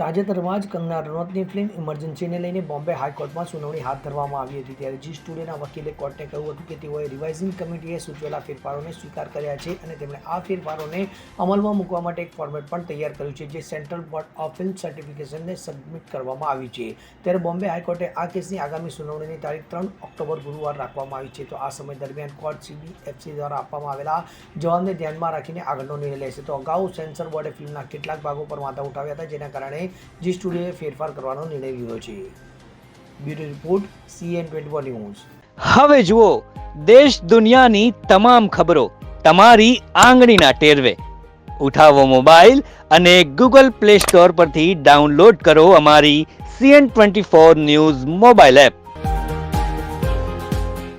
તાજેતરમાં જ કંગના રનૌતની ફિલ્મ ઇમરજન્સીને લઈને બોમ્બે હાઈકોર્ટમાં સુનાવણી હાથ ધરવામાં આવી હતી. ત્યારે જી સ્ટુડિયોના વકીલે કોર્ટને કહ્યું હતું કે તેઓએ રિવાઇઝિંગ કમિટીએ સૂચવેલા ફેરફારોને સ્વીકાર કર્યા છે અને તેમણે આ ફેરફારોને અમલમાં મૂકવા માટે એક ફોર્મેટ પણ તૈયાર કર્યું છે જે સેન્ટ્રલ બોર્ડ ઓફ ફિલ્મ સર્ટિફિકેશનને સબમિટ કરવામાં આવ્યું છે. ત્યારે બોમ્બે હાઈકોર્ટે આ કેસની આગામી સુનાવણીની તારીખ ત્રણ ઓક્ટોબર ગુરુવાર રાખવામાં આવી છે. તો આ સમય દરમિયાન કોર્ટ સીબીએફસી દ્વારા આપવામાં આવેલા જવાબને ધ્યાનમાં રાખીને આગળનો નિર્ણય લેશે. તો અગાઉ સેન્સર બોર્ડે ફિલ્મના કેટલાક ભાગો પર વાંધા ઉઠાવ્યા હતા, જેના કારણે જી સ્ટુડિયોએ ફેરફાર કરવાનો નિર્ણય લીધો છે. Bureau report CN twenty news હવે જુઓ, દેશ દુનિયાની તમામ ખબરો તમારી આંગળીના ટેરવે. ઉઠાવો મોબાઈલ અને ગૂગલ પ્લે સ્ટોર પરથી ડાઉનલોડ કરો અમારી CN twenty four news mobile app.